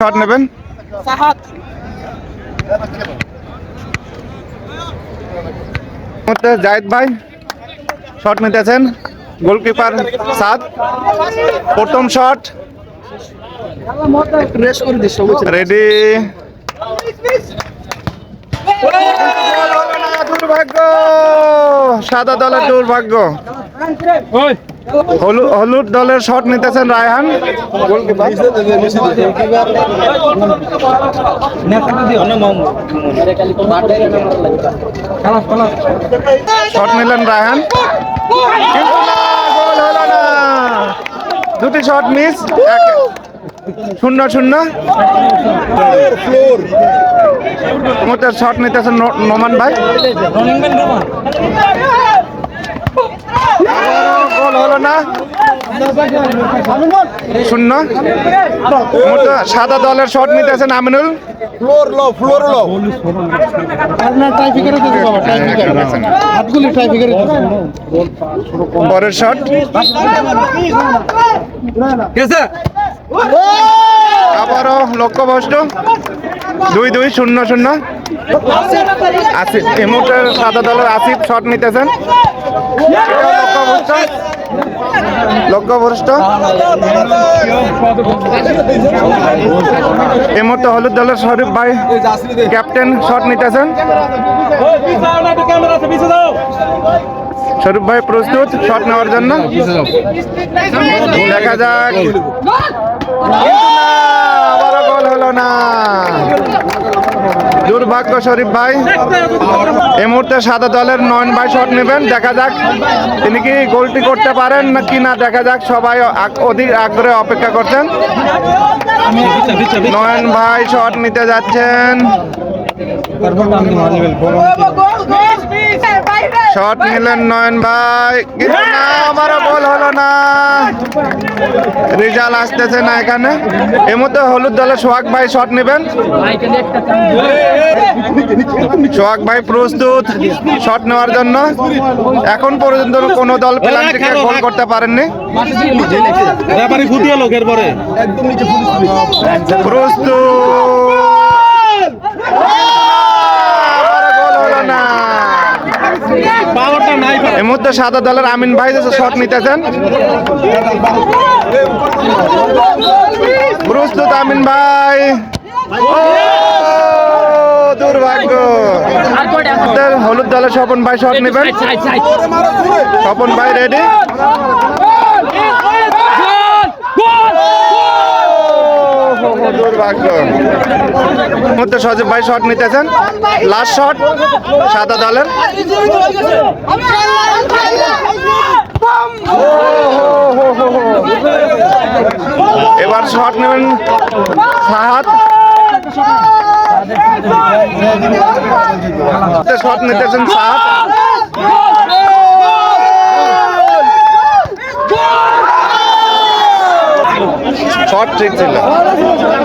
Shot নেবেন? সাহাত মধ্যে ভাই শট নিতেছেন। গোলকিপার সাদ। প্রথম শট। রেডি দুর্ভাগ্য। সাদা দলের দুর্ভাগ্য। হলুদ দলের শট নিতেছেন রায়হান। শট নিলেন রায়হান। দুটি শট মিস শূন্য শূন্য। শট নিতেছেন নোমান ভাই। হলো না? শূন্য। সাদা দলের শট নিতেছেন আমিনুল। ফ্লোর লো লো। পরের শট। আবারও লক্ষ্যভ্রষ্ট। দুই দুই শূন্য শূন্য। আসিফ এই মুহূর্তে সাদা দলের আসিফ শট নিতেছেন। লক্ষ্যভ্রষ্ট? এই মুহূর্তে হলুদ দলের শরীফ ভাই ক্যাপ্টেন শট নিতেছেন। শরীফ ভাই প্রস্তুত শট নেওয়ার জন্য? দেখা যাক। আবারও হলো না। দুর্ভাগ্য শরীফ ভাই এই মুহূর্তে সাদা দলের নয়ন ভাই শট নেবেন দেখা যাক তিনি কি গোলটি করতে পারেন না কি না দেখা যাক সবাই অধিক আগ্রহে অপেক্ষা করছেন নয়ন ভাই শট নিতে যাচ্ছেন শট নিলেন নয়ন ভাই কিন্তু না রেজাল্ট আসতেছে না এখানে। এর মধ্যে হলুদ দলে সোহাগ ভাই শট নেবেন। সোহাগ ভাই প্রস্তুত শট নেওয়ার জন্য। এখন পর্যন্ত কোনো দল পেনাল্টিকে গোল করতে পারেননি। প্রস্তুত আবারও গোল হলো না পাওয়ারটা নাই এই মুহূর্তে সাদা দলের আমিন ভাই শট নিতেছেন। প্রস্তুত আমিন ভাই। দুর্ভাগ্য। হলুদ দলের স্বপন ভাই শট নেবেন। স্বপন ভাই রেডি দুর্ভাগ্য এই মুহূর্তে সজীব ভাই শট নিতেছেন। লাস্ট শট, সাদা দলের। এবার শট নেবেন সাহাত। শট নিতেছেন সাহাত। শট ঠিক ছিল।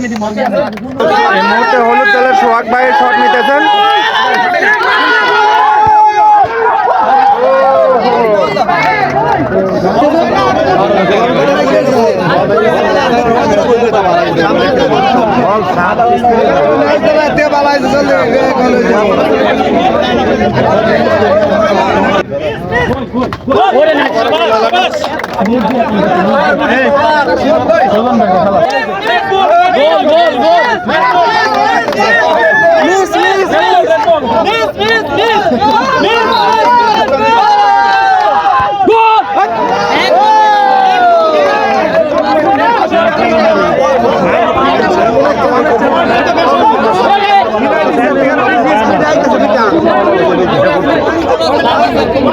এই মুহূর্তে হলুদ দলের সোহাগ ভাই শট নিতেছেন।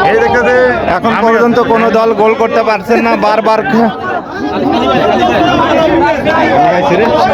এই দেখতে এখন পর্যন্ত কোনো দল গোল করতে পারছেন না বারবার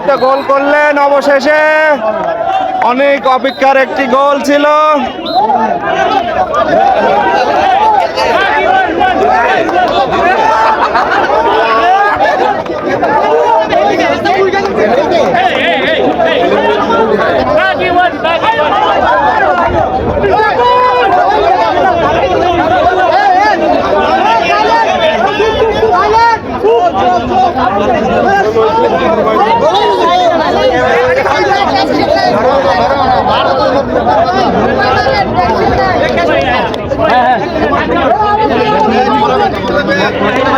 মুহূর্তে গোল করলেন অবশেষে। অনেক অপেক্ষার একটি গোল ছিল।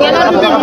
টান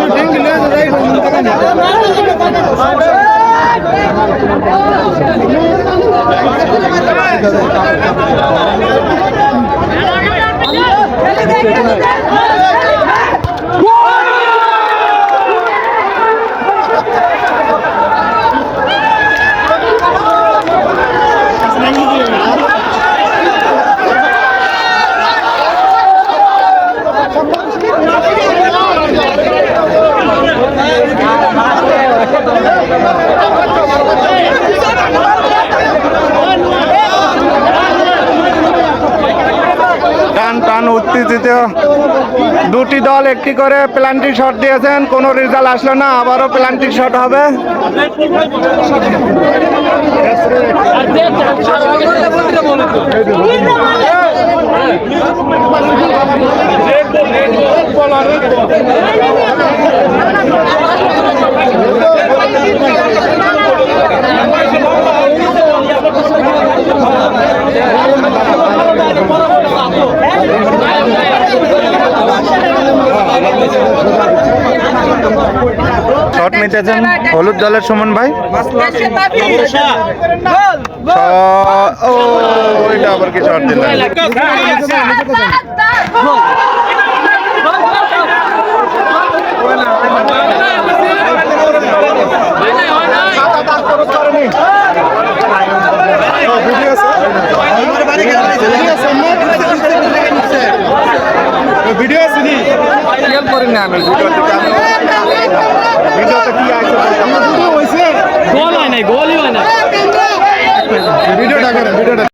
দুটি দল একটি করে প্লান্টিক শট দিয়েছেন, কোনো রেজাল্ট আসলো না, আবারও প্লান্টিক শট হবে নিতেছেন হলুদ দলের সুমন ভাই? শ- ও ওইটা আবার কি শট দিলেন ভিডিও আছে? নি খেয়াল করেন না আমি ভিডিওতে ভিডিওতে কি আছে গোল হয় নাই গোলই হয় না ভিডিওটা করেন ভিডিওটা।